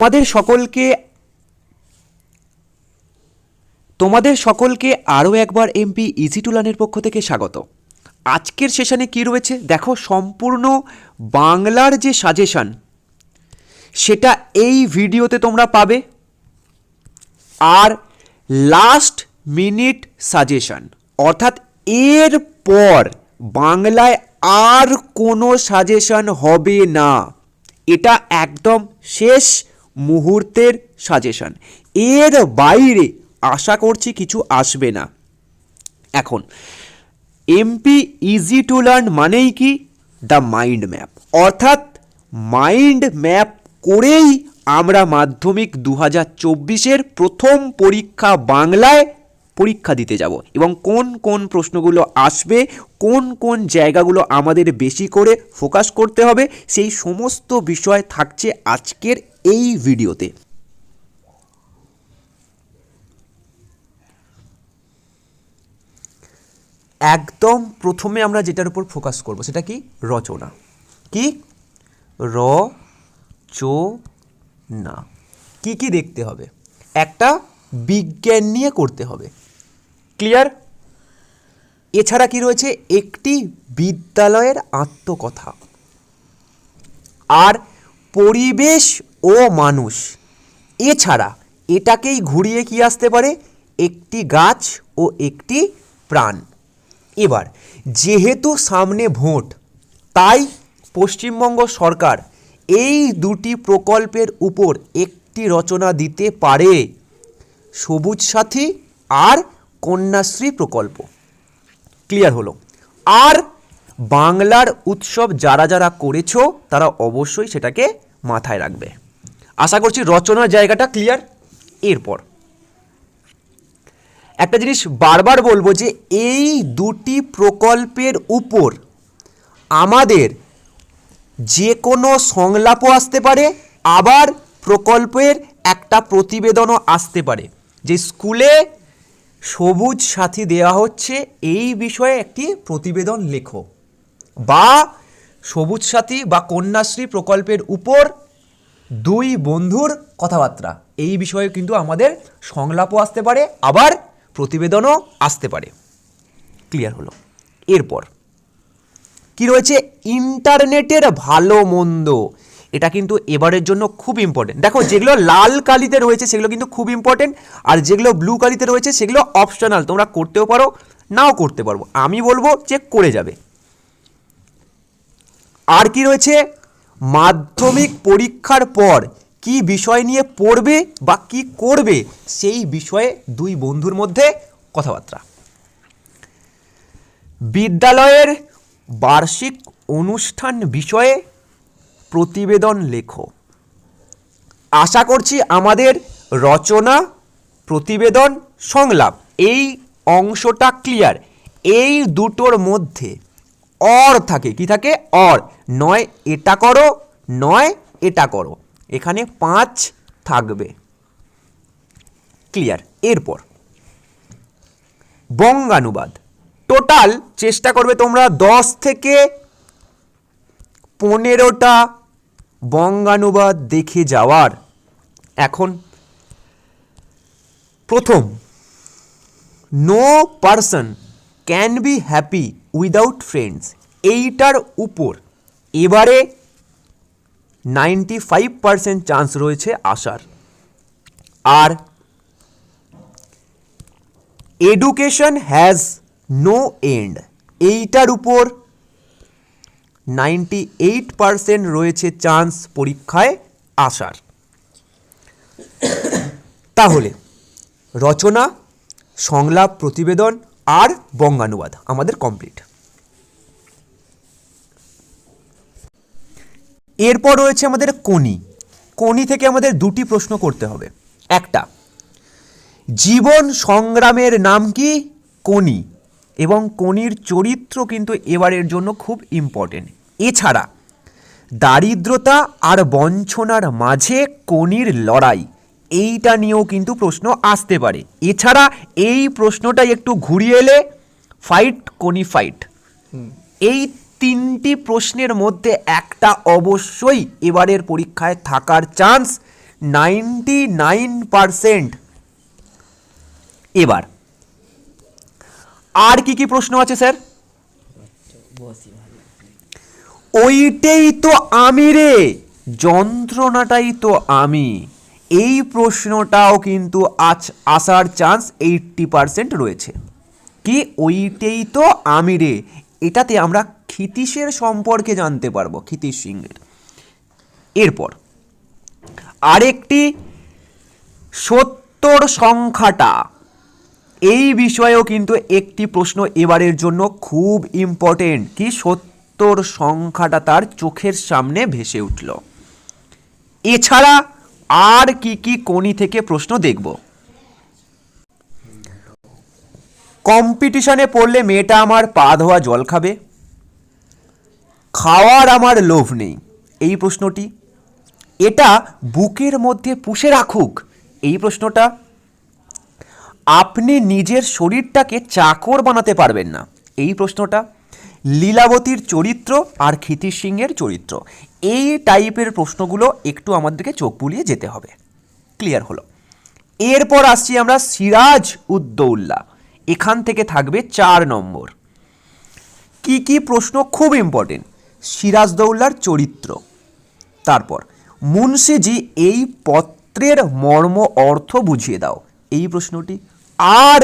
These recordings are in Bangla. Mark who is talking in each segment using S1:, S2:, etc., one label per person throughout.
S1: তোমাদের সকলকে তোমাদের সকলকে আরও একবার এমপি ইজি টুলানের পক্ষ থেকে স্বাগত। আজকের সেশনে কি রয়েছে? দেখো, সম্পূর্ণ বাংলার যে সাজেশন, সেটা এই ভিডিওতে তোমরা পাবে। আর লাস্ট মিনিট সাজেশন অর্থাৎ এর পর বাংলায় আর কোনো সাজেশন হবে না। এটা একদম শেষ মুহূর্তের সাজেশন এর বাইরে আশা করছি কিছু আসবে না। এখন এমপি ইজি টু লার্ন মানেই কি? দ্য মাইন্ড ম্যাপ অর্থাৎ মাইন্ড ম্যাপ করেই আমরা মাধ্যমিক দু হাজার চব্বিশের প্রথম পরীক্ষা বাংলায় পরীক্ষা দিতে যাব এবং কোন কোন প্রশ্নগুলো আসবে, কোন কোন জায়গাগুলো আমাদের বেশি করে ফোকাস করতে হবে, সেই সমস্ত বিষয় থাকছে আজকের এই ভিডিওতে। একদম প্রথমে আমরা যেটার উপর ফোকাস করব সেটা কি? রচনা। কি? র চো না কি কি দেখতে হবে? একটা বিজ্ঞান নিয়ে করতে হবে। ক্লিয়ার? এছাড়া কি রয়েছে? একটি বিদ্যালয়ের আত্মকথা। আর পরিবেশ ও মানুষ। এছাড়া এটাকেই ঘুরিয়ে কি আসতে পারে? একটি গাছ ও একটি প্রাণ। এবার, যেহেতু সামনে ভোট, তাই পশ্চিমবঙ্গ সরকার এই দুটি প্রকল্পের উপর একটি রচনা দিতে পারে। সবুজ সাথী আর কন্যাশ্রী প্রকল্প। ক্লিয়ার হলো। আর বাংলার উৎসব যারা যারা করেছ, তারা অবশ্যই সেটাকে মাথায় রাখবে। আশা করছি রচনার জায়গাটা ক্লিয়ার এরপর। একটা জিনিস বারবার বলব যে, এই দুটি প্রকল্পের উপর আমাদের যে কোনো সংলাপও আসতে পারে, আবার প্রকল্পের একটা প্রতিবেদনও আসতে পারে। যে স্কুলে সবুজ সাথী দেওয়া হচ্ছে এই বিষয়ে একটি প্রতিবেদন লেখো। বা সবুজ সাথী বা কন্যাশ্রী প্রকল্পের উপর দুই বন্ধুর কথাবার্তা। এই বিষয়ে কিন্তু আমাদের সংলাপও আসতে পারে, আবার প্রতিবেদনও আসতে পারে। ক্লিয়ার হলো। এরপর, কি রয়েছে? ইন্টারনেটের ভালো মন্দ। এটা কিন্তু এবারের জন্য খুব ইম্পর্টেন্ট দেখো, যেগুলো লাল কালিতে রয়েছে, সেগুলো কিন্তু খুব ইম্পর্টেন্ট আর যেগুলো ব্লু কালিতে রয়েছে, সেগুলো অপশনাল তোমরা করতেও পারো, নাও করতে পারব আমি বলব যে করে যাবে। আর কি রয়েছে? মাধ্যমিক পরীক্ষার পর কি বিষয় নিয়ে পড়বে বা কি করবে, সেই বিষয়ে দুই বন্ধুর মধ্যে কথাবার্তা। বিদ্যালয়ের বার্ষিক অনুষ্ঠান বিষয়ে প্রতিবেদন লেখো। আশা করছি আমাদের রচনা, প্রতিবেদন, সংলাপ এই অংশটা ক্লিয়ার এই দুটোর মধ্যে অর থাকে। কি থাকে? অর। নয়, এটা করো। নয়, এটা করো। এখানে পাঁচ থাকবে। ক্লিয়ার এরপর বঙ্গানুবাদ। টোটাল চেষ্টা করবে তোমরা দশ থেকে পনেরোটা বঙ্গানুবাদ দেখে যাওয়ার। এখন প্রথম no person can be happy without friends এইটার উপর এবারে নাইনটি ফাইভ পার্সেন্ট চান্স রয়েছে আসার। আর এডুকেশন হ্যাজ নো এন্ড এইটার উপর নাইনটি এইট পার্সেন্ট রয়েছে চান্স পরীক্ষায় আসার। তাহলে, রচনা, সংলাপ, প্রতিবেদন আর বঙ্গানুবাদ আমাদের কমপ্লিট এরপর রয়েছে আমাদের কোনি কোনি থেকে আমাদের দুটি প্রশ্ন করতে হবে। একটা, জীবন সংগ্রামের নাম কি? কোনি এবং কোনির চরিত্র কিন্তু এবারের জন্য খুব ইম্পর্টেন্ট এছাড়া দারিদ্রতা আর বঞ্চনার মাঝে কোনির লড়াই এইটা নিয়েও কিন্তু প্রশ্ন আসতে পারে। এছাড়া এই প্রশ্নটাই একটু ঘুরিয়ে এলে ফাইট কোনি ফাইট এই তিনটি প্রশ্নের মধ্যে একটা অবশ্যই এবারের পরীক্ষায় থাকার চান্স নাইনটি নাইন পারসেন্ট এবার আর কি কি প্রশ্ন আছে, স্যার? ওইটাই তো আমি রে, যন্ত্রণাটাই তো আমি। এই প্রশ্নটাও কিন্তু আজ আসার চান্স এইট্টি পারসেন্ট রয়েছে। কি ওইটাই তো আমি রে, এটাতে আমরা ক্ষিতীশের সম্পর্কে জানতে পারব, ক্ষিতীশ সিংয়ের। এরপর, আরেকটি সত্তর সংখ্যাটা। এই বিষয়েও কিন্তু একটি প্রশ্ন এবারের জন্য খুব ইম্পর্টেন্ট কি সত্তর সংখ্যাটা তার চোখের সামনে ভেসে উঠল। এছাড়া আর কি কি কোণি থেকে প্রশ্ন দেখব। কম্পিটিশনে পড়লে মেয়েটা আমার পা ধোয়া জল খাবে। খাওয়ার আমার লোভ নেই। এই প্রশ্নটি। এটা বুকের মধ্যে পুষে রাখুক। এই প্রশ্নটা আপনি নিজের শরীরটাকে চাকর বানাতে পারবেন না। এই প্রশ্নটা। লীলাবতীর চরিত্র আর ক্ষিতির সিংয়ের চরিত্র। এই টাইপের প্রশ্নগুলো একটু আমাদেরকে চোখ বুলিয়ে যেতে হবে। ক্লিয়ার হলো। এরপর আসছি আমরা সিরাজ উদ্দৌল্লা। এখান থেকে থাকবে চার নম্বর। কি কি প্রশ্ন খুব ইম্পর্টেন্ট সিরাজদৌল্লার চরিত্র। তারপর, মুন্সিজি এই পত্রের মর্ম অর্থ বুঝিয়ে দাও। এই প্রশ্নটি। আর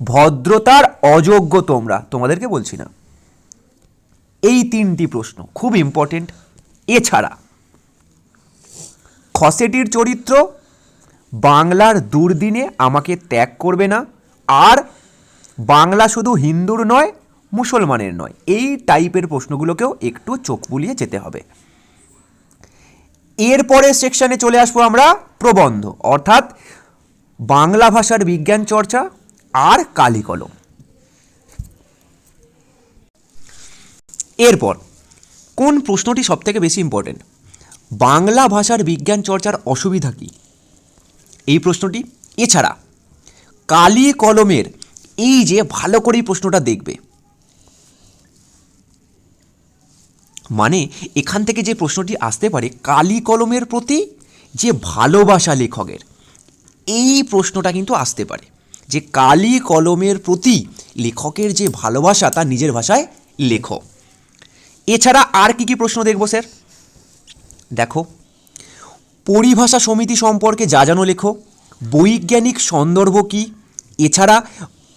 S1: ভদ্রতার অযোগ্য তোমরা, তোমাদেরকে বলছি না। এই তিনটি প্রশ্ন খুব ইম্পর্টেন্ট এছাড়া, খসেটির চরিত্র বাংলার দুর্দিনে আমাকে ত্যাগ করবে না, আর বাংলা শুধু হিন্দুর নয়, মুসলমানের নয়। এই টাইপের প্রশ্নগুলোকেও একটু চোখ বুলিয়ে যেতে হবে। এরপরে সেকশনে চলে আসব আমরা প্রবন্ধ, অর্থাৎ বাংলা ভাষার বিজ্ঞান চর্চা আর কালিকলম। এরপর, কোন প্রশ্নটি সবথেকে বেশি ইম্পর্টেন্ট বাংলা ভাষার বিজ্ঞান চর্চার অসুবিধা কী? এই প্রশ্নটি। এছাড়া কালি কলমের এই যে ভালো করেই প্রশ্নটা দেখবে মানে এখান থেকে যে প্রশ্নটি আসতে পারে কালি কলমের প্রতি যে ভালোবাসা লেখকের এই প্রশ্নটা কিন্তু আসতে পারে। যে কালি কলমের প্রতি লেখকের যে ভালোবাসা, তা নিজের ভাষায় লেখো। এছাড়া আর কি কি প্রশ্ন দেখব, স্যার? দেখো, পরিভাষা সমিতি সম্পর্কে যা জানো লেখো, বৈজ্ঞানিক সন্দর্ভ কি, এছাড়া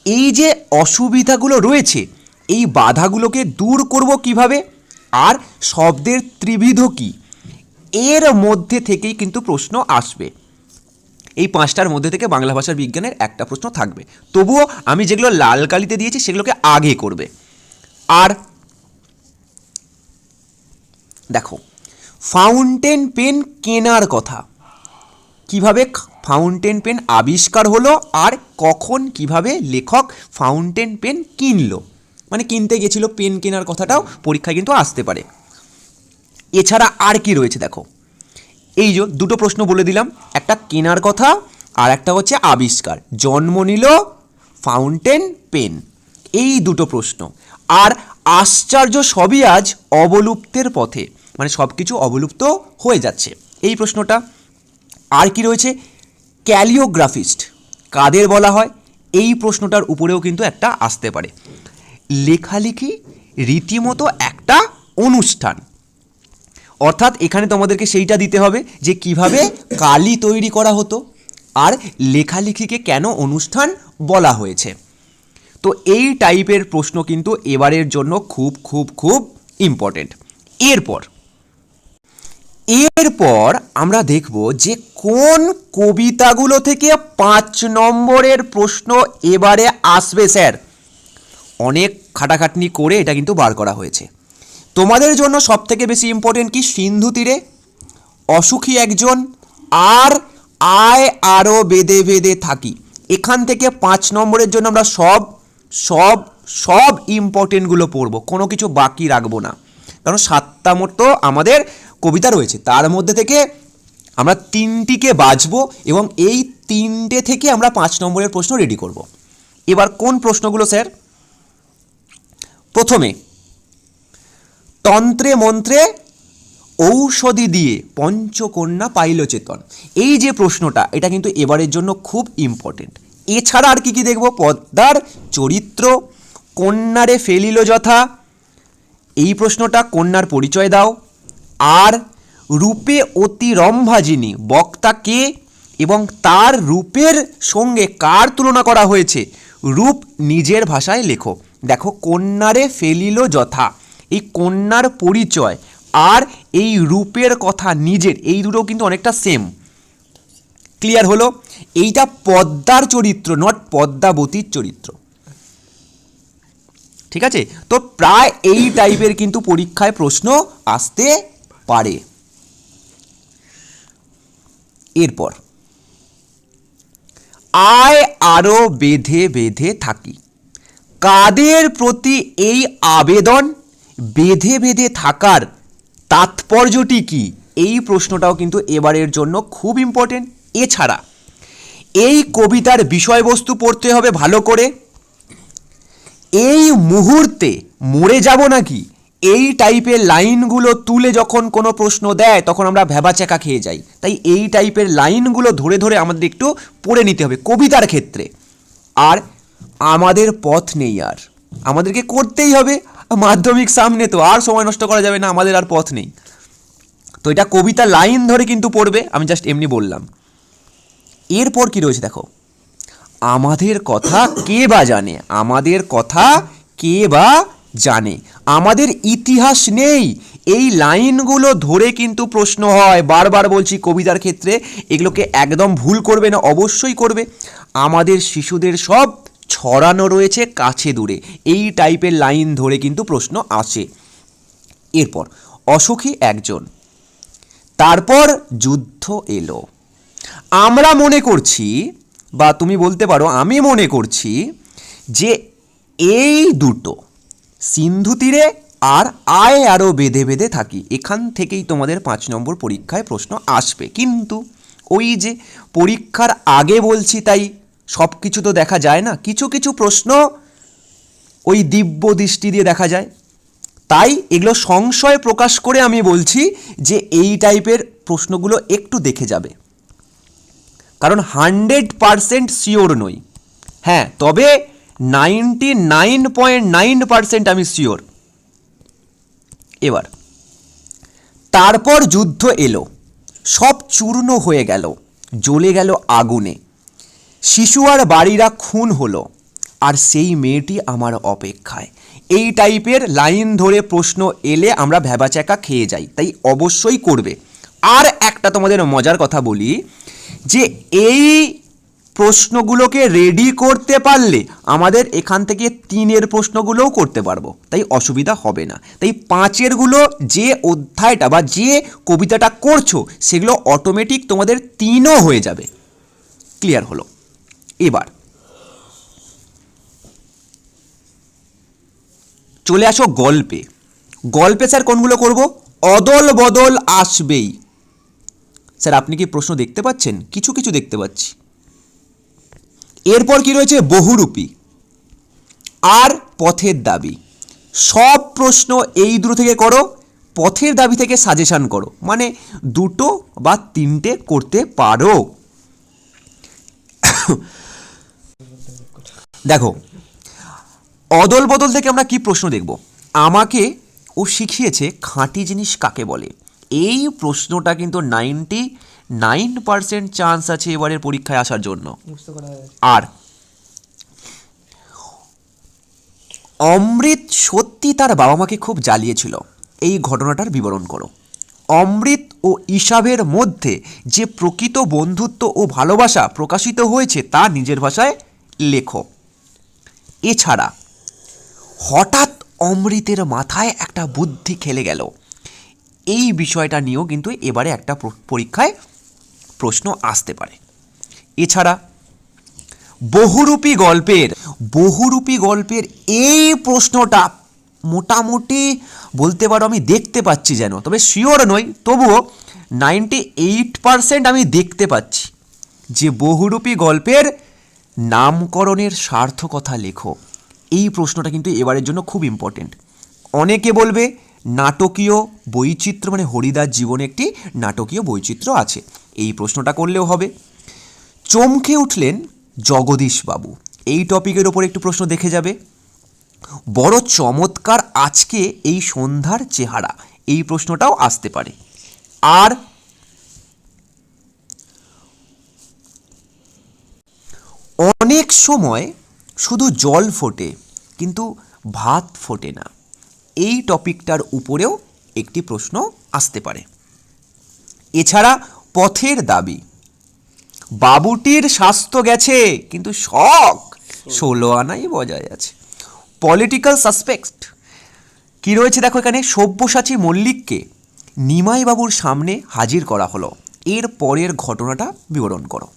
S1: এই যে অসুবিধাগুলো রয়েছে, এই বাধাগুলোকে দূর করব কীভাবে, আর শব্দের ত্রিবিধ কি, এর মধ্যে থেকেই কিন্তু প্রশ্ন আসবে। এই পাঁচটার মধ্যে থেকে বাংলা ভাষার বিজ্ঞানের একটা প্রশ্ন থাকবে। তবুও আমি যেগুলো লাল কালিতে দিয়েছি, সেগুলোকে আগে করবে। আর দেখো ফাউন্টেন পেন কেনার কথা। কীভাবে ফাউন্টেন পেন আবিষ্কার হলো আর কখন কীভাবে লেখক ফাউন্টেন পেন কিনলো? মানে কিনতে গেছিল পেন কেনার কথাটাও পরীক্ষায় কিন্তু আসতে পারে। এছাড়া আর কি রয়েছে দেখো? এই যে দুটো প্রশ্ন বলে দিলাম, একটা কেনার কথা আর একটা হচ্ছে আবিষ্কার। জন্ম নিল ফাউন্টেন পেন। এই দুটো প্রশ্ন। আর আশ্চর্য সবই আজ অবলুপ্তের পথে মানে সব কিছু অবলুপ্ত হয়ে যাচ্ছে। এই প্রশ্নটা। আর কি রয়েছে? ক্যালিওগ্রাফিস্ট। কাদের বলা হয়? এই প্রশ্নটার উপরেও কিন্তু একটা আসতে পারে। লেখালেখি রীতিমতো একটা অনুষ্ঠান। অর্থাৎ এখানে তোমাদেরকে সেইটা দিতে হবে যে কীভাবে কালি তৈরি করা হতো আর লেখালেখিকে কেন অনুষ্ঠান বলা হয়েছে। তো এই টাইপের প্রশ্ন কিন্তু এবারের জন্য খুব খুব খুব ইম্পর্টেন্ট এরপর এরপর আমরা দেখব যে কোন কবিতাগুলো থেকে পাঁচ নম্বরের প্রশ্ন এবারে আসবে, স্যার। অনেক খাটাখাটনি করে এটা কিন্তু বার করা হয়েছে। তোমাদের জন্য সবথেকে বেশি ইম্পর্টেন্ট কি সিন্ধু তীরে? অসুখী একজন, আর আয় আরও বেদে বেদে থাকি। এখান থেকে পাঁচ নম্বরের জন্য আমরা সব সব সব ইম্পর্টেন্টগুলো পড়ব। কোনো কিছু বাকি রাখব না। কারণ সাতটা মতো আমাদের কবিতা রয়েছে। তার মধ্যে থেকে আমরা তিনটিকে বাছবো এবং এই তিনটে থেকে আমরা পাঁচ নম্বরের প্রশ্ন রেডি করব। এবার কোন প্রশ্নগুলো স্যার প্রথমে তন্ত্রে মন্ত্রে ঔষধি দিয়ে পঞ্চকন্যা পাইল চেতন এই যে প্রশ্নটা, এটা কিন্তু এবারের জন্য খুব ইম্পর্টেন্ট এছাড়া আর কি কি দেখব? পদ্মার চরিত্র, কন্যারে ফেলিল যথা। এই প্রশ্নটা কন্যার পরিচয় দাও। আর রূপে অতি রম্ভাজিনী, বক্তা কে? এবং তার রূপের সঙ্গে কার তুলনা করা হয়েছে? রূপ নিজের ভাষায় লেখো। দেখো, কন্যারে ফেলিল যথা। এই কন্যার পরিচয় আর এই রূপের কথা নিজের, এই দুটো কিন্তু অনেকটা সেম ক্লিয়ার হলো? এইটা পদ্মার চরিত্র নট পদ্মাবতীর চরিত্র। ঠিক আছে? তো প্রায় এই টাইপের কিন্তু পরীক্ষায় প্রশ্ন আসতে পারে। এরপর, আয় আরও বেঁধে বেঁধে থাকি। কাদের প্রতি এই আবেদন? বেঁধে বেঁধে থাকার তাৎপর্যটি কি? এই প্রশ্নটাও কিন্তু এবারের জন্য খুব ইম্পর্টেন্ট এছাড়া, এই কবিতার বিষয়বস্তু পড়তে হবে ভালো করে। এই মুহূর্তে মরে যাব নাকি? এই টাইপের লাইনগুলো তুলে যখন কোনো প্রশ্ন দেয়, তখন আমরা ভ্যাবাচাকা খেয়ে যাই। তাই এই টাইপের লাইনগুলো ধরে ধরে আমাদের একটু পড়ে নিতে হবে কবিতার ক্ষেত্রে। আর আমাদের পথ নেই আর। আমাদেরকে করতেই হবে। মাধ্যমিক সামনে তো আর সময় নষ্ট করা যাবে না, আমাদের আর পথ নেই। তো এটা কবিতা লাইন ধরে কিন্তু পড়বে, আমি জাস্ট এমনি বললাম। এরপর কি রয়েছে দেখো? আমাদের কথা কে বা জানে? আমাদের কথা কে বা জানে? আমাদের ইতিহাস নেই। এই লাইনগুলো ধরে কিন্তু প্রশ্ন হয়। বারবার বলছি কবিতার ক্ষেত্রে, এগুলোকে একদম ভুল করবে না, অবশ্যই করবে। আমাদের শিশুদের সব ছড়ানো রয়েছে কাছে দূরে। এই টাইপের লাইন ধরে কিন্তু প্রশ্ন আসে। এরপর, অসুখী একজন। তারপর যুদ্ধ এলো। আমরা মনে করছি, বা তুমি বলতে পারো, আমি মনে করছি যে এই দুটো, সিন্ধু তীরে আর আয় আরও বেঁধে বেঁধে থাকি, এখান থেকেই তোমাদের পাঁচ নম্বর পরীক্ষায় প্রশ্ন আসবে। কিন্তু ওই যে পরীক্ষার আগে বলছি তাই সব কিছু তো দেখা যায় না। কিছু কিছু প্রশ্ন ওই দিব্য দৃষ্টি দিয়ে দেখা যায়। তাই এগুলো সংশয় প্রকাশ করে আমি বলছি যে এই টাইপের প্রশ্নগুলো একটু দেখে যাবে। কারণ হান্ড্রেড পারসেন্ট শিওর নই। হ্যাঁ তবে ninety nine point nine percent আমি শিওর। এবার, তারপর যুদ্ধ এলো। সব চূর্ণ হয়ে গেল। জ্বলে গেল আগুনে। শিশু আর বাড়িরা খুন হলো, আর সেই মেয়েটি আমার অপেক্ষায়। এই টাইপের লাইন ধরে প্রশ্ন এলে আমরা ভ্যাবাচ্যাকা খেয়ে যাই, তাই অবশ্যই করবে। আর একটা তোমাদের মজার কথা বলি, যে এই প্রশ্নগুলোকে রেডি করতে পারলে আমাদের এখান থেকে তিনের প্রশ্নগুলোও করতে পারব, তাই অসুবিধা হবে না। তাই পাঁচেরগুলো যে অধ্যায়টা বা যে কবিতাটা করছ, সেগুলো অটোমেটিক তোমাদের তিনও হয়ে যাবে। ক্লিয়ার হলো। এবার। চলে আসো গল্পে। গল্পে স্যার কোনগুলো করব? অদল বদল আসবেই। স্যার, আপনি কি প্রশ্ন দেখতে পাচ্ছেন? কিছু কিছু দেখতে পাচ্ছি। এরপর কি রয়েছে? বহুরূপী। আর পথের দাবি। সব প্রশ্ন এই দুটো থেকে করো, পথের দাবি থেকে সাজেশন করো। মানে দুটো বা তিনটে করতে পারো। দেখো অদল বদল থেকে আমরা কি প্রশ্ন দেখব? আমাকে ও শিখিয়েছে খাঁটি জিনিস কাকে বলে। এই প্রশ্নটা কিন্তু নাইনটি নাইন পার্সেন্ট চান্স আছে এবারের পরীক্ষায় আসার জন্য। আর অমৃত সত্যি তার বাবা মাকে খুব জ্বালিয়েছিল। এই ঘটনাটার বিবরণ করো। অমৃত ও ইসাবের মধ্যে যে প্রকৃত বন্ধুত্ব ও ভালোবাসা প্রকাশিত হয়েছে তা নিজের ভাষায় লেখো এছাড়া হঠাৎ অমৃতের মাথায় একটা বুদ্ধি খেলে গেল। এই বিষয়টা নিয়েও কিন্তু এবারে একটা পরীক্ষায় প্রশ্ন আসতে পারে। এছাড়া বহুরূপী গল্পের বহুরূপী গল্পের এই প্রশ্নটা মোটামুটি বলতে পারো আমি দেখতে পাচ্ছি যেন, তবে শিওর নই, তবুও নাইনটি এইট পারসেন্ট আমি দেখতে পাচ্ছি যে বহুরূপী গল্পের নামকরণের সার্থকতা লেখো। এই প্রশ্নটা কিন্তু এবারের জন্য খুব ইম্পর্টেন্ট অনেকে বলবে নাটকীয় বৈচিত্র্য মানে হরিদাস জীবনে একটি নাটকীয় বৈচিত্র্য আছে। এই প্রশ্নটা করলেও হবে। চমকে উঠলেন জগদীশ বাবু। এই টপিকের ওপর একটু প্রশ্ন দেখে যাবে। বড় চমৎকার আজকে এই সন্ধ্যার চেহারা। এই প্রশ্নটাও আসতে পারে। আর অনেক সময় শুধু জল ফোটে, কিন্তু ভাত ফোটে না। এই টপিকটার উপরেও একটি প্রশ্ন আসতে পারে। এছাড়া পথের দাবি, বাবুটির স্বাস্থ্য গেছে, কিন্তু শখ ষোলো আনাই বজায় আছে। পলিটিক্যাল সাসপেক্ট কি রয়েছে দেখো এখানে? সব্যসাচী মল্লিককে নিমাই বাবুর সামনে হাজির করা হলো। এর পরের ঘটনাটা বিবরণ করো।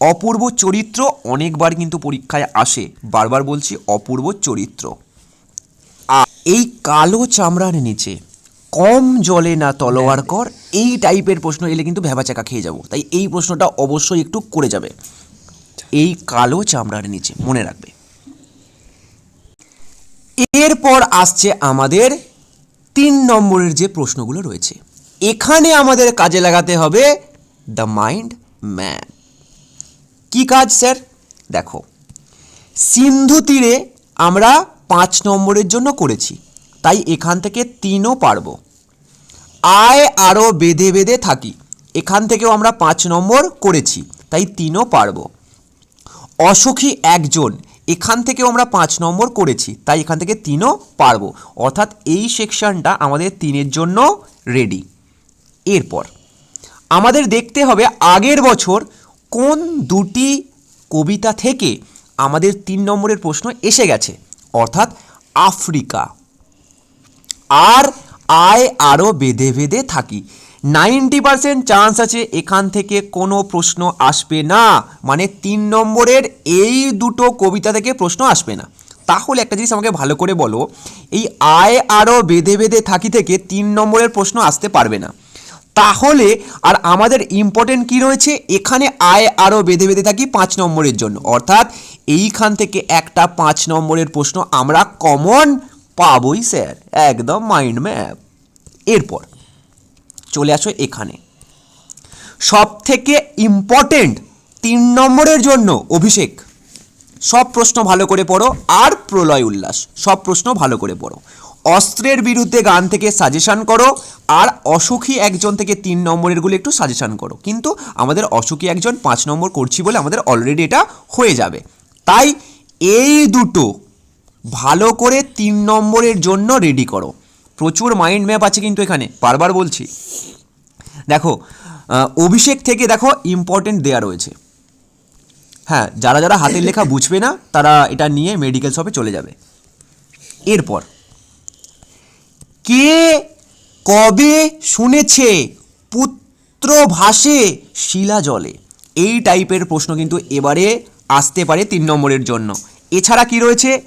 S1: অপূর্ব চরিত্র অনেকবার কিন্তু পরীক্ষায় আসে। বারবার বলছি অপূর্ব চরিত্র। আর এই কালো চামড়ার নিচে কম জলে না তলোয়ার কর, এই টাইপের প্রশ্ন এলে কিন্তু ভেবাচাকা খেয়ে যাব। তাই এই প্রশ্নটা অবশ্যই একটু করে যাবে। এই কালো চামড়ার নিচে মনে রাখবে। এরপর আসছে আমাদের তিন নম্বরের যে প্রশ্নগুলো রয়েছে। এখানে আমাদের কাজে লাগাতে হবে দ্য মাইন্ড ম্যাপ কি কাজ, স্যার? দেখো, সিন্ধু তীরে আমরা পাঁচ নম্বরের জন্য করেছি, তাই এখান থেকে তিনও পারব। আয় আরও বেঁধে বেঁধে থাকি, এখান থেকেও আমরা পাঁচ নম্বর করেছি, তাই তিনও পারব। অসুখী একজন, এখান থেকেও আমরা পাঁচ নম্বর করেছি, তাই এখান থেকে তিনও পারব। অর্থাৎ এই সেকশনটা আমাদের তিনের জন্য রেডি। এরপর, আমাদের দেখতে হবে আগের বছর কোন দুটি কবিতা থেকে আমাদের তিন নম্বরের প্রশ্ন এসে গেছে? অর্থাৎ আফ্রিকা। আর আয় আরও বেঁধে বেঁধে থাকি। নাইনটি পার্সেন্ট চান্স আছে এখান থেকে কোনো প্রশ্ন আসবে না। মানে তিন নম্বরের এই দুটো কবিতা থেকে প্রশ্ন আসবে না। তাহলে একটা জিনিস আমাকে ভালো করে বলো, এই আয় আরও বেঁধে বেঁধে থাকি থেকে তিন নম্বরের প্রশ্ন আসতে পারবে না। তাহলে আর আমাদের ইম্পর্টেন্ট কি রয়েছে? এখানে আয় আরও বেঁধে বেঁধে থাকি পাঁচ নম্বরের জন্য। অর্থাৎ এইখান থেকে একটা পাঁচ নম্বরের প্রশ্ন আমরা কমন পাবই স্যার একদম মাইন্ড ম্যাপ এরপর চলে আসো এখানে। সব থেকে ইম্পর্টেন্ট তিন নম্বরের জন্য অভিষেক, সব প্রশ্ন ভালো করে পড়ো আর প্রলয় উল্লাস, সব প্রশ্ন ভালো করে পড়ো। অস্ত্রের বিরুদ্ধে গান থেকে সাজেশান করো, আর অসুখী একজন থেকে তিন নম্বরেরগুলো একটু সাজেশান করো। কিন্তু আমাদের অসুখী একজন পাঁচ নম্বর করছি বলে আমাদের অলরেডি এটা হয়ে যাবে। তাই এই দুটো ভালো করে তিন নম্বরের জন্য রেডি করো। প্রচুর মাইন্ড ম্যাপ আছে কিন্তু এখানে, বারবার বলছি। দেখো অভিষেক থেকে দেখো ইম্পর্টেন্ট দেয়া রয়েছে। হ্যাঁ যারা যারা হাতের লেখা বুঝবে না, তারা এটা নিয়ে মেডিকেল শপে চলে যাবে। এরপর কে কবে শুনেছে পুত্র ভাসে শিলা জলে এই টাইপের প্রশ্ন কিন্তু এবারে আসতে পারে তিন নম্বরের জন্য। এছাড়া কি রয়েছে?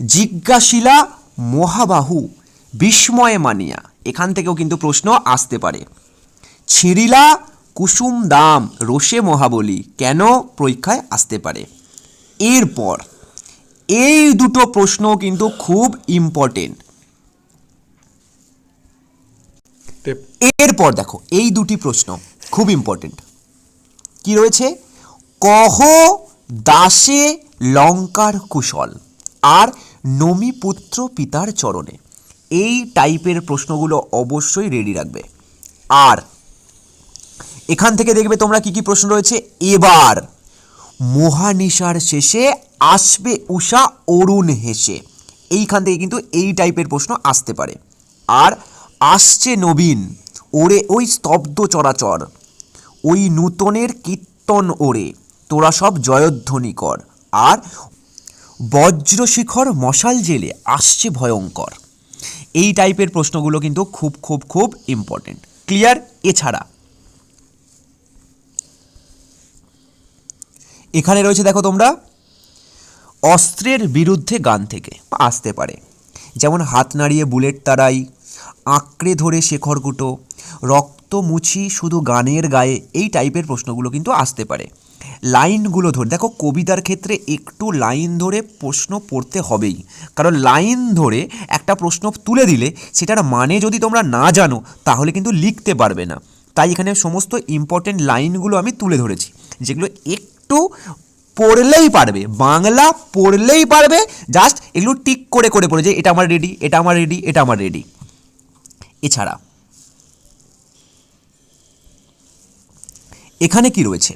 S1: জিজ্ঞাসিলা মহাবাহু, বিস্ময়ে মানিয়া। এখান থেকেও কিন্তু প্রশ্ন আসতে পারে। ছিঁড়িলা কুসুম দাম, রোষে মহাবলী, কেন পরীক্ষায় আসতে পারে? এরপর, এই দুটো প্রশ্ন কিন্তু খুব ইম্পর্টেন্ট এরপর দেখো, এই দুটি প্রশ্ন খুব ইম্পর্টেন্ট কি রয়েছে? কহ দাসে লঙ্কার কুশল আর নমিপুত্র পিতার চরণে। এই টাইপের প্রশ্নগুলো অবশ্যই রেডি রাখবে। আর এখান থেকে দেখবে তোমরা কি কি প্রশ্ন রয়েছে? এবার মহানিশার শেষে আসবে উষা, অরুণ হেসে। এইখান থেকে কিন্তু এই টাইপের প্রশ্ন আসতে পারে। আর আসছে নবীন। ওরে ওই স্তব্ধ চরাচর, ওই নূতনের কীর্তন ওরে, তোরা সব জয়ধ্বনি কর আর বজ্রশিখর মশাল জেলে আসছে ভয়ঙ্কর। এই টাইপের প্রশ্নগুলো কিন্তু খুব খুব খুব ইম্পর্টেন্ট ক্লিয়ার এছাড়া। এখানে রয়েছে দেখো তোমরা, অস্ত্রের বিরুদ্ধে গান থেকে আসতে পারে। যেমন হাত নাড়িয়ে বুলেট তারাই আঁকড়ে ধরে শেখর গুটো রক্ত মুছি শুধু গানের গায়ে এই টাইপের প্রশ্নগুলো কিন্তু আসতে পারে। লাইনগুলো ধরে, দেখো কবিতার ক্ষেত্রে একটু লাইন ধরে প্রশ্ন পড়তে হবেই। কারণ লাইন ধরে একটা প্রশ্ন তুলে দিলে সেটার মানে যদি তোমরা না জানো, তাহলে কিন্তু লিখতে পারবে না। তাই এখানে সমস্ত ইম্পর্টেন্ট লাইনগুলো আমি তুলে ধরেছি, যেগুলো একটু পড়লেই পারবে, বাংলা পড়লেই পারবে জাস্ট এগুলো টিক করে করে পড়ে যে এটা আমার রেডি এটা আমার রেডি এটা আমার রেডি এছাড়া এখানে কি রয়েছে?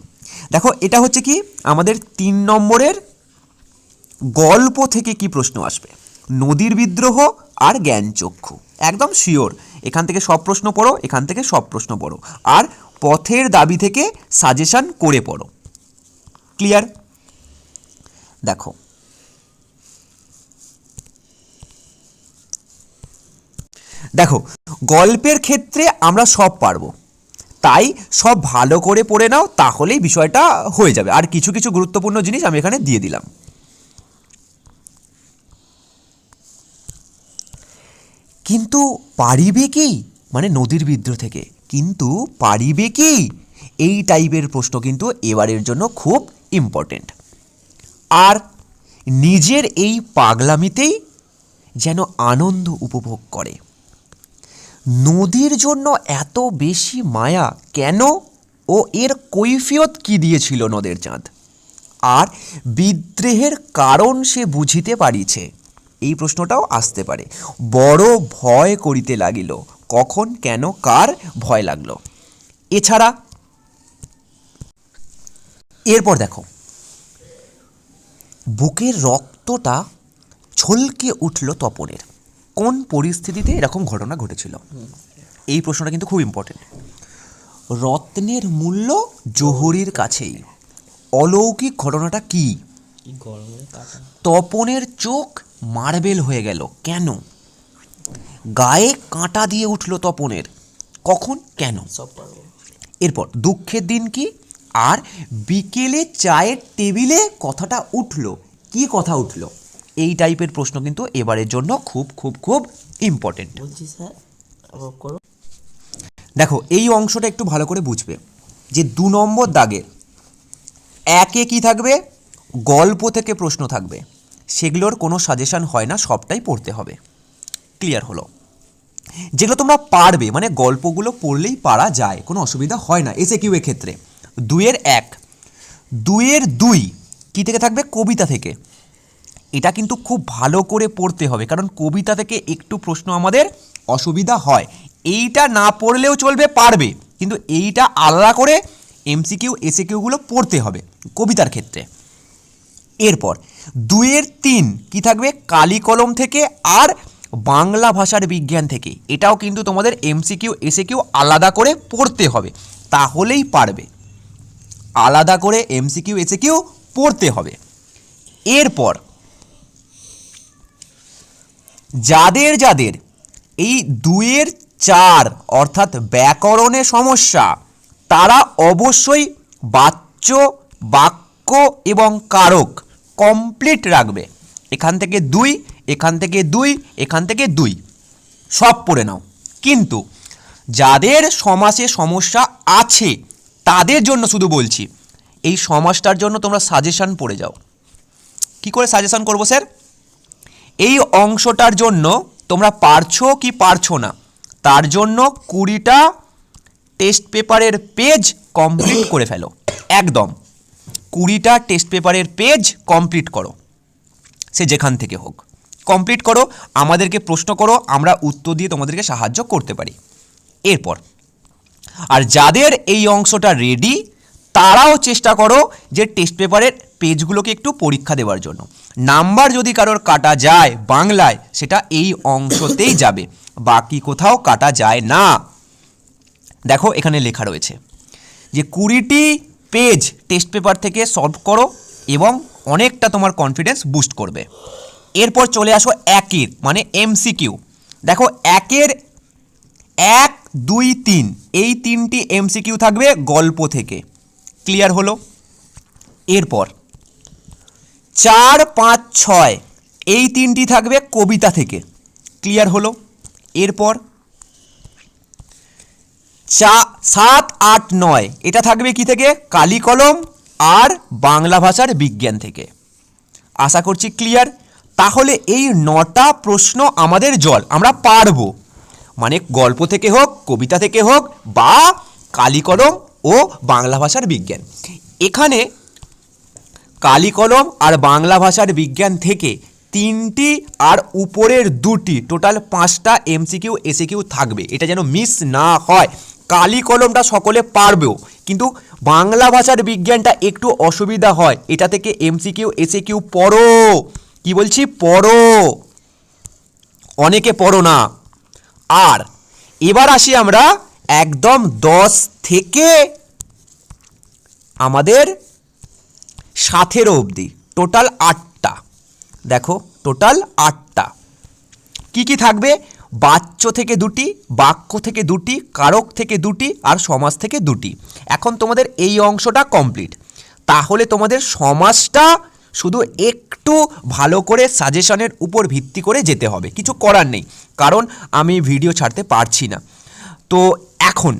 S1: দেখো, এটা হচ্ছে কি? আমাদের তিন নম্বরের গল্প থেকে কি প্রশ্ন আসবে? নদীর বিদ্রোহ আর জ্ঞানচক্ষু। একদম শিওর এখান থেকে সব প্রশ্ন পড়ো, এখান থেকে সব প্রশ্ন পড়ো। আর পথের দাবি থেকে সাজেশান করে পড়ো। ক্লিয়ার দেখো। দেখো, গল্পের ক্ষেত্রে আমরা সব পারব। তাই সব ভালো করে পড়ে নাও, তাহলেই বিষয়টা হয়ে যাবে। আর কিছু কিছু গুরুত্বপূর্ণ জিনিস আমি এখানে দিয়ে দিলাম। কিন্তু পারিবে কি? মানে নদীর বিদ্রোহ থেকে। কিন্তু পারিবে কি? এই টাইপের প্রশ্ন কিন্তু এবারের জন্য খুব ইম্পর্টেন্ট আর নিজের এই পাগলামিতেই যেন আনন্দ উপভোগ করে। নদীর জন্য এত বেশি মায়া কেন? ও এর কৈফিয়ত কি দিয়েছিল নদের চাঁদ? আর বিদ্রোহের কারণ সে বুঝিতে পারিছে? এই প্রশ্নটাও আসতে পারে। বড় ভয় করিতে লাগিল। কখন, কেন, কার ভয় লাগল? এছাড়া এরপর দেখো। বুকের রক্তটা ছলকে উঠল তপনের। কোন পরিস্থিতিতে এরকম ঘটনা ঘটেছিল? এই প্রশ্নটা কিন্তু খুব ইম্পর্টেন্ট রত্নের মূল্য জহুরির কাছেই। অলৌকিক ঘটনাটা কি? তপনের চোখ মার্বেল হয়ে গেল। কেন? গায়ে কাঁটা দিয়ে উঠল তপনের। কখন? কেন? এরপর দুঃখের দিন কি? আর বিকেলে চায়ের টেবিলে কথাটা উঠল। কি কথা উঠল? এই টাইপের প্রশ্ন কিন্তু এবারের জন্য খুব খুব খুব ইম্পর্টেন্ট দেখো এই অংশটা একটু ভালো করে বুঝবে যে দু নম্বর দাগের একে কি থাকবে? গল্প থেকে প্রশ্ন থাকবে। সেগুলোর কোনো সাজেশন হয় না সবটাই পড়তে হবে। ক্লিয়ার হলো? যেগুলো তোমরা পারবে মানে গল্পগুলো পড়লেই পারা যায় কোনো অসুবিধা হয় না এসে কিউ ক্ষেত্রে। দুইয়ের এক। দুইয়ের দুই কী থেকে থাকবে? কবিতা থেকে। এটা কিন্তু খুব ভালো করে পড়তে হবে, কারণ কবিতা থেকে একটু প্রশ্ন আমাদের অসুবিধা হয়। এইটা না পড়লেও চলবে, পারবে। কিন্তু এইটা আলাদা করে এমসিকিউ এসিকিউগুলো পড়তে হবে কবিতার ক্ষেত্রে। এরপর, দুইয়ের তিন কি থাকবে? কালি কলম থেকে আর বাংলা ভাষার বিজ্ঞান থেকে। এটাও কিন্তু তোমাদের এমসিকিউ এসিকিউ আলাদা করে পড়তে হবে, তাহলেই পারবে। আলাদা করে এমসিকিউ এসিকিউ পড়তে হবে। এরপর যাদের যাদের এই দুইয়ের চার অর্থাৎ ব্যাকরণে সমস্যা, তারা অবশ্যই বাচ্য, বাক্য এবং কারক কমপ্লিট রাখবে। এখান থেকে দুই, এখান থেকে দুই, এখান থেকে দুই। সব পড়ে নাও। কিন্তু যাদের সমাসে সমস্যা আছে, তাদের জন্য শুধু বলছি, এই সমাজটার জন্য তোমরা সাজেশান পড়ে যাও। কি করে সাজেশান করব স্যার এই অংশটার জন্য তোমরা পারছ কি পারছ না, তার জন্য কুড়িটা টেস্ট পেপারের পেজ কমপ্লিট করে ফেলো, একদম। কুড়িটা টেস্ট পেপারের পেজ কমপ্লিট করো, সে যেখান থেকে হোক। কমপ্লিট করো, আমাদেরকে প্রশ্ন করো, আমরা উত্তর দিয়ে তোমাদেরকে সাহায্য করতে পারি। এরপর, আর যাদের এই অংশটা রেডি তারাও চেষ্টা করো যে টেস্ট পেপারের পেজগুলোকে একটু পরীক্ষা দেওয়ার জন্য। নাম্বার যদি কারোর কাটা যায় বাংলায়, সেটা এই অংশতেই যাবে। বাকি কোথাও কাটা যায় না। দেখো, এখানে লেখা রয়েছে যে, কুড়িটি পেজ টেস্ট পেপার থেকে সলভ করো এবং অনেকটা তোমার কনফিডেন্স বুস্ট করবে। এরপর চলে আসো একের মানে এমসিকিউ দেখো, একের এক, দুই, তিন, এই তিনটি এমসিকিউ থাকবে গল্প থেকে। ক্লিয়ার হলো? এরপর চার, পাঁচ, ছয়, এই তিনটি থাকবে কবিতা থেকে। ক্লিয়ার হলো? এরপর চা, সাত, আট, নয়, এটা থাকবে কি থেকে? কালি কলম আর বাংলা ভাষার বিজ্ঞান থেকে। আশা করছি ক্লিয়ার তাহলে এই নটা প্রশ্ন আমাদের জল, আমরা পারব। মানে গল্প থেকে হোক, কবিতা থেকে হোক বা কালিকলম ও বাংলা ভাষার বিজ্ঞান। এখানে কালিকলম আর বাংলা ভাষার বিজ্ঞান থেকে তিনটি আর উপরের দুটি, টোটাল পাঁচটা এমসিকিউ, এসিকিউ থাকবে। এটা যেন মিস না হয়। কালি কলমটা সকলে পারবেও, কিন্তু বাংলা ভাষার বিজ্ঞানটা একটু অসুবিধা হয়। এটা থেকে এমসিকিউ, এসিকিউ পড়ো। কি বলছি? পড়ো। অনেকে পড়ো না। আর এবার আসি আমরা একদম দশ থেকে আমাদের সাতেরো অবধি। টোটাল আটটা। দেখো টোটাল আটটা। কি কি থাকবে? বাচ্য থেকে দুটি, বাক্য থেকে দুটি, কারক থেকে দুটি, আর সমাজ থেকে দুটি। এখন তোমাদের এই অংশটা কমপ্লিট তাহলে তোমাদের সমাজটা শুধু একটু ভালো করে সাজেশনের উপর ভিত্তি করে যেতে হবে। কিছু করার নেই, কারণ আমি ভিডিও ছাড়তে পারছি না। তো এখন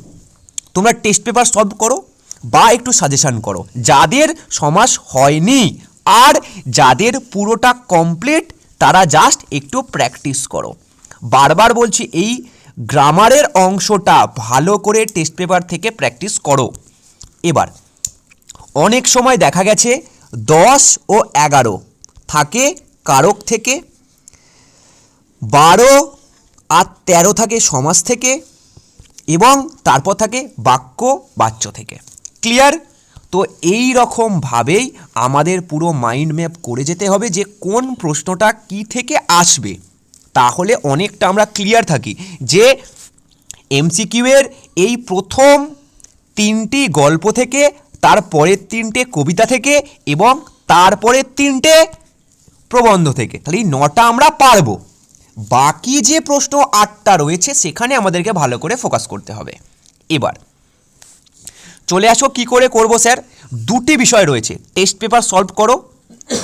S1: তোমরা টেস্ট পেপার সলভ করো। বা একটু সাজেশান করো। যাদের সমাস হয়নি আর যাদের পুরোটা কমপ্লিট তারা জাস্ট একটু প্র্যাকটিস করো। বারবার বলছি, এই গ্রামারের অংশটা ভালো করে টেস্ট পেপার থেকে প্র্যাকটিস করো। এবার, অনেক সময় দেখা গেছে, দশ ও এগারো থাকে কারক থেকে, বারো আর তেরো থাকে সমাজ থেকে, এবং তারপর থাকে বাক্য, বাচ্য থেকে। ক্লিয়ার তো এই রকমভাবেই আমাদের পুরো মাইন্ড ম্যাপ করে যেতে হবে যে কোন প্রশ্নটা কি থেকে আসবে। তাহলে অনেকটা আমরা ক্লিয়ার থাকি যে এমসিকিউ এর এই প্রথম তিনটি গল্প থেকে তারপরের তিনটে কবিতা থেকে এবং তারপরের তিনটে প্রবন্ধ থেকে। তাহলে এই নটা আমরা পারব। বাকি যে প্রশ্ন আটটা রয়েছে সেখানে আমাদেরকে ভালো করে ফোকাস করতে হবে। এবার চলে আসো, কি করে করব স্যার? দুটি বিষয় রয়েছে। টেস্ট পেপার সলভ করো।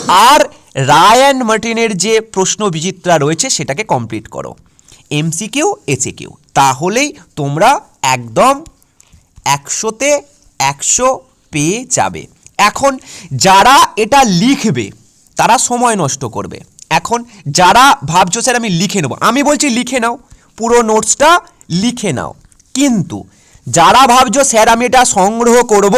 S1: আর রায় অ্যান্ড মার্টিনের যে প্রশ্ন বিচিত্রা রয়েছে, সেটাকে কমপ্লিট করো। এমসি কিউ এমসিকিউ এসিকিউ তাহলেই তোমরা একদম একশোতে একশো পেয়ে যাবে। এখন যারা এটা লিখবে, তারা সময় নষ্ট করবে। এখন যারা ভাবছ, স্যার, আমি লিখে নেব। আমি বলছি, লিখে নাও। পুরো নোটসটা লিখে নাও। কিন্তু যারা ভাবছ স্যার আমি এটা সংগ্রহ করব।